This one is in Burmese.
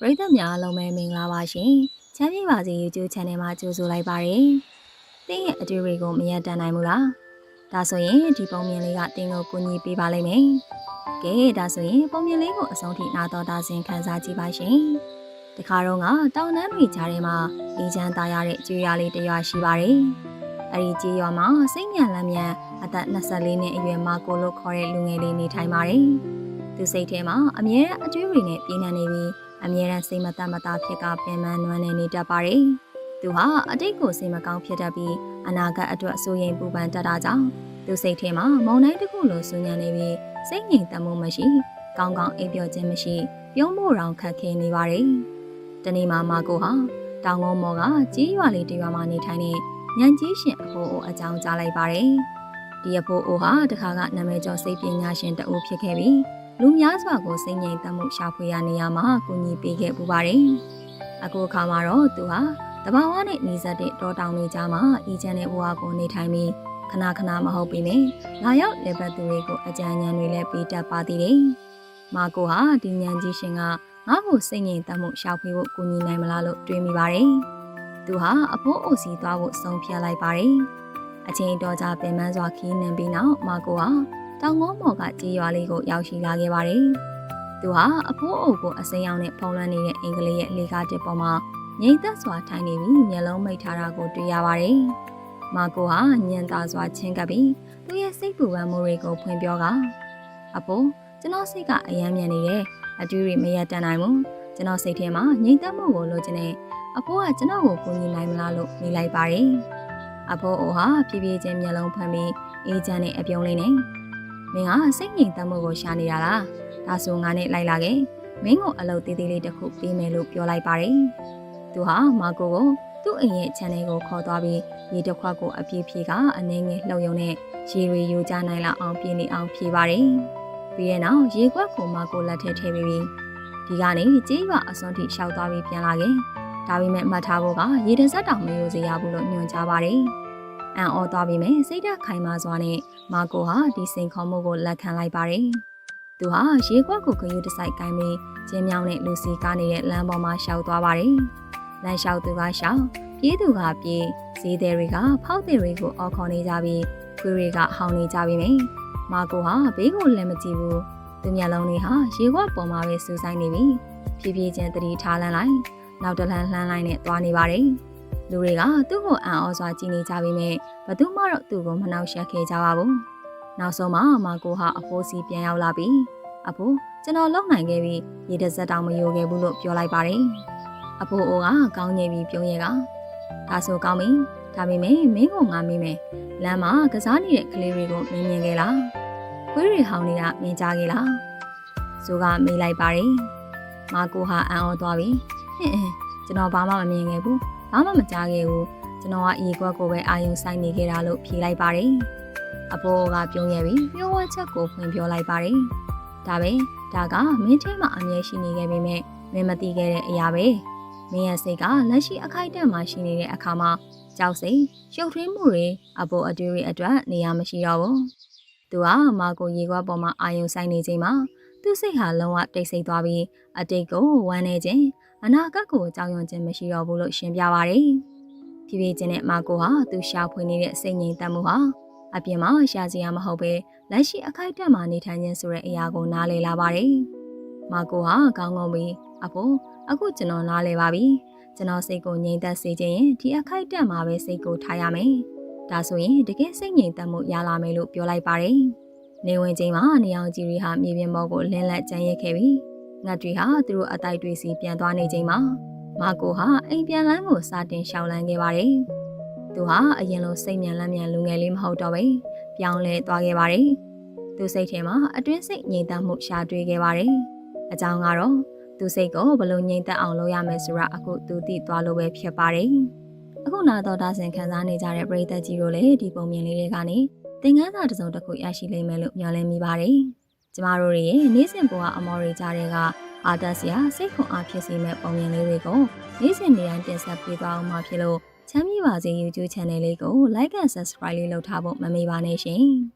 ပရိသတ်များအားလုံးပဲမင်္ဂလာပါရှင်ချမ်းမြေပါစေ YouTube Channel မှာကြိုဆိုလိုက်ပါရစေတင်းရဲ့အတွေ့အကြုံကိုမရက်တန်နိုင်ဘူးလားဒါဆိုရင်ဒီပုံမြင်လေးကတင်းကိုကူညီပေးပါလိမ့်မယ်ကဲဒါဆိုရင်ပုံမြင်လေးကိုအဆုံးထိနာတော်တာဆင်ခံစားကြည့်ပါရှင်တခါတော့ကတောင်တန်းတွေကြားထဲမှာအေးချမ်းသားရတဲ့ကျွေးရလေးတစ်ရွာရှိပါတယ်အဲ့ဒီကြေးရွာမှာစိတ်ညံလမ်းမြန်အသက်24နှစ်အရွယ်မာကိုလို့ခေါ်တဲ့လူငယ်လေးနေထိုင်ပါတယ်သူစိတ်ထဲမှာအမြဲတမ်းအကျွေးတွေနဲ့ပြင်းထန်နေပြီး အမြဲတမ်းစိတ်မသက်မသာဖြစ်ကပင်ပန်းနွမ်းနေနေတတ်ပါတယ်။သူဟာအတိတ်ကိုစိတ်မကောင်းဖြစ်တတ်ပြီးအနာဂတ်အတွက်အဆိုးရင်ပူပန်တတ်တာကြောင့်သူစိတ်ထဲမှာမုန်တိုင်းတစ်ခုလိုဆူညံနေပြီးစိတ်ငြိမ်သက်မှုမရှိကောင်းကောင်းအိပ်ပျော်ခြင်းမရှိပြုံးဖို့တောင်ခက်ခဲနေပါတယ်။တနေ့မှမာကိုဟာတောင်ကုန်းမော်ကကြီးရွာလေးတစ်ရွာမှာနေထိုင်တဲ့ညံကြီးရှင်အဖိုးအိုအကြောင်းကြားလိုက်ပါတယ်။ဒီအဖိုးအိုဟာတခါကနာမည်ကျော်စိတ်ပညာရှင်တအုပ်ဖြစ်ခဲ့ပြီး လူများစွာကိုစိတ်ငြိမ်သက်မှုရှာဖွေရနေရမှာကူညီပေးခဲ့ပူပါတယ်။အခုအခါမှာတော့သူဟာတဘာဝနဲ့နေဆက်တဲ့တောတောင်တွေကြားမှာအီချမ်းတဲ့ဘဝကိုနေထိုင်ပြီးခဏခဏမဟုတ်ပေနဲ့လာရောက်လေပတ်သူတွေကိုအကြံဉာဏ်တွေလည်းပေးတတ်ပါသေးတယ်။မာကိုဟာဒီဉာဏ်ကြီးရှင်ကငါ့ကိုစိတ်ငြိမ်သက်မှုရှာဖွေဖို့ကူညီနိုင်မလားလို့တွေးမိပါတယ်။သူဟာအဖိုးအိုစီသွားဖို့ဆုံးဖြတ်လိုက်ပါတယ်။အချိန်တော်ကြာပင်ပန်းစွာခီးနှင်ပြီးနောက်မာကိုဟာ တောင်ကုန်းမော်ကကြေးရွာလေးကိုရောက်ရှိလာခဲ့ပါတယ်။သူဟာအဖိုးအုပ်ကိုအစိမ်းရောင်နဲ့ဖုံးလွှမ်းနေတဲ့အင်္ဂလိပ်ရဲ့လေကားတစ်ပေါ်မှာငိမ့်သက်စွာထိုင်နေပြီးမျက်လုံးမိတ်ထားတာကိုတွေ့ရပါတယ်။မာကိုဟာညံသာစွာချင်းကပ်ပြီးသူ့ရဲ့စိတ်ပူပန်မှုတွေကိုဖွင့်ပြောကအဖိုးကျွန်တော်စိတ်ကအယမ်းမြန်နေတယ်။အတူတွေမရတန်နိုင်ဘူး။ကျွန်တော်စိတ်ထဲမှာငိမ့်သက်မှုကိုလိုချင်နေအဖိုးကကျွန်တော်ကိုကူညီနိုင်မလားလို့မေးလိုက်ပါတယ်။အဖိုးအိုဟာဖြည်းဖြည်းချင်းမျက်လုံးဖွင့်ပြီးအေးချမ်းတဲ့အပြုံးလေးနဲ့ မင်းကစိတ်ငြိမ်သက်မှုကိုရှာနေတာလားဒါဆိုငါနဲ့လိုက်လာခဲ့မင်းကိုအလုပ်သေးသေးလေးတစ်ခုပေးမယ်လို့ပြောလိုက်ပါတယ်သူဟာမာကိုကိုသူ့အိမ်ရဲ့ channel ကိုခေါ်သွားပြီးရေတစ်ခွက်ကိုအပြည့်ဖြည့်ကအနှင်းငယ်လှုပ်ယုံနဲ့ရေရီယူကြနိုင်လောက်အောင်ပြည့်နေအောင်ဖြည့်ပါတယ်ပြီးတဲ့နောက်ရေခွက်ကိုမာကိုလက်ထဲထည့်ပြီးဒီကနေကြေးရွာအစွန်ထိရှောက်သွားပြီးပြန်လာခဲ့ဒါပေမဲ့မှတ်ထားဖို့ကရေတစက်တောင်မယိုစေရဘူးလို့ညွှန်ကြားပါတယ် အံ့ဩသွားပြီးမယ်စိတ်ဓာတ်ခိုင်မာစွာနဲ့မာကိုဟာဒီစိန်ခေါ်မှုကိုလက်ခံလိုက်ပါတယ်။သူဟာရေခွက်ကိုဂရုတစိုက်ကိုင်းပြီးကျင်းမြောင်းနဲ့လူစီကားနေတဲ့လမ်းပေါ်မှာရှောက်သွားပါတယ်။လမ်းလျှောက်သူကရှောက်ပြေးသူကပြေးဈေးသည်တွေကဖောက်သည်တွေကိုအော်ခေါ်နေကြပြီးခွေးတွေကဟောင်းနေကြပြီမယ်။မာကိုဟာဘေးကိုလည်းမကြည့်ဘူး။သူမျက်လုံးတွေဟာရေခွက်ပေါ်မှာပဲစူးစိုင်းနေပြီ။ဖြည်းဖြည်းချင်းတတိထားလန်းလိုက်နောက်တလန်းလှမ်းလိုက်နဲ့သွားနေပါတယ်။ လူတွေကသူ့ကိုအံ့ဩစွာကြည့်နေကြပေမဲ့ဘသူမှတော့သူ့ကိုမနှောက်ယှက်ခဲ့ကြပါဘူး။နောက်ဆုံးမှာမာကိုဟာအဖိုးစီပြန်ရောက်လာပြီးအဖိုးကျွန်တော်လုံနိုင်ခဲ့ပြီးရေတစက်တောင်မယိုခဲ့ဘူးလို့ပြောလိုက်ပါတယ်။အဖိုးအိုကကောင်းငယ်ပြီးပြုံးရဲကဒါဆိုကောင်းပြီ။ဒါပေမဲ့မင်းကငါမေးမယ်။လမ်းမှာကစားနေတဲ့ကလေးတွေကိုမင်းမြင်ခဲ့လား။ခွေးတွေဟောင်းနေတာမြင်ကြခဲ့လား။ဆိုကမေးလိုက်ပါတယ်။မာကိုဟာအံ့ဩသွားပြီးဟင်ကျွန်တော်ဘာမှမမြင်ခဲ့ဘူး။ ဘာမှမကြားခဲ့ဘူးကျွန်တော်ကအေကွက်ကိုပဲအာယုံဆိုင်နေခဲ့တာလို့ဖြေလိုက်ပါတယ်အဖိုးကပြုံးခဲ့ပြီးပြောဝချက်ကိုဖွင့်ပြောလိုက်ပါတယ်ဒါပဲဒါကမင်းထဲမှာအမြဲရှိနေခဲ့ပေမဲ့မင်းမသိခဲ့တဲ့အရာပဲမင်းရဲ့စိတ်ကလက်ရှိအခိုက်အတန့်မှာရှိနေတဲ့အခါမှာကြောက်စိတ်ရုပ်ထွေးမှုတွေအပေါ်အတွေ့တွေအတွက်နေရာမရှိတော့ဘူးသူကမာကိုရေခွက်ပေါ်မှာအာယုံဆိုင်နေချိန်မှာသူ့စိတ်ဟာလုံးဝတိတ်ဆိတ်သွားပြီးအတိတ်ကိုဝမ်းနေခြင်း အနာဂတ်ကိုကြောက်ရွံ့ခြင်းမရှိတော့ဘူးလို့ရှင်းပြပါရတယ်။ဖြည်းဖြည်းချင်းနဲ့မာကိုဟာသူရှာဖွေနေတဲ့စိတ်ငြိမ်သက်မှုဟာအပြင်မှာရှာစရာမဟုတ်ပဲလက်ရှိအခိုက်အတန့်မှာနေထိုင်ခြင်းဆိုတဲ့အရာကိုနားလည်လာပါတယ်။မာကိုဟာကောင်းကောင်းပြီးအဖိုးအခုကျွန်တော်နားလည်ပါပြီ။ကျွန်တော်စိတ်ကိုငြိမ်သက်စေခြင်းရင်ဒီအခိုက်အတန့်မှာပဲစိတ်ကိုထားရမယ်။ဒါဆိုရင်တကယ်စိတ်ငြိမ်သက်မှုရလာမယ်လို့ပြောလိုက်ပါတယ်။နေဝင်ချိန်မှာနေအောင်ကြီးရီဟာမြေပြင်ပေါ်ကိုလင်းလက်ကျန်ရက်ခဲ့ပြီး ငတ်တွေဟာသူတို့အတိုက်တွေစီပြန်သွားနေချိန်မှာမာကိုဟာအိမ်ပြန်လန်းကိုစတင်ရှောင်လန်းခဲ့ပါတယ်။သူဟာအရင်လိုစိတ်မြန်လန်းမြန်လူငယ်လေးမဟုတ်တော့ပဲပြောင်းလဲသွားခဲ့ပါတယ်။သူစိတ်ထဲမှာအတွင်းစိတ်ငြိမ်သက်မှုရှာတွေ့ခဲ့ပါတယ်။အကြောင်းကတော့သူစိတ်ကိုဘလို့ငြိမ်သက်အောင်လုပ်ရမယ်ဆိုတာအခုသူသိသွားလို့ပဲဖြစ်ပါတယ်။အခုနာတော်တာဆင်ခံစားနေကြတဲ့ပရိသတ်ကြီးတို့လည်းဒီပုံမြင်လေးတွေကနေသင်ခန်းစာတစ်စုံတစ်ခုရရှိလိမ့်မယ်လို့မျှော်လင့်မိပါတယ်။ ကျမတို့ရဲ့နေ့စဉ်ဘဝအမော်ရီကြားတဲ့ကအာတစရာစိတ်ခွန်အားဖြစ်စေမဲ့ပုံမြင်လေးတွေကိုနေ့စဉ်နေတိုင်းတင်ဆက်ပေးသွားအောင်မှာဖြစ်လို့ချမ်းမြေပါစေ YouTube Channel လေးကို Like and Subscribe လေးလုပ်ထားဖို့မမေ့ပါနဲ့ရှင်။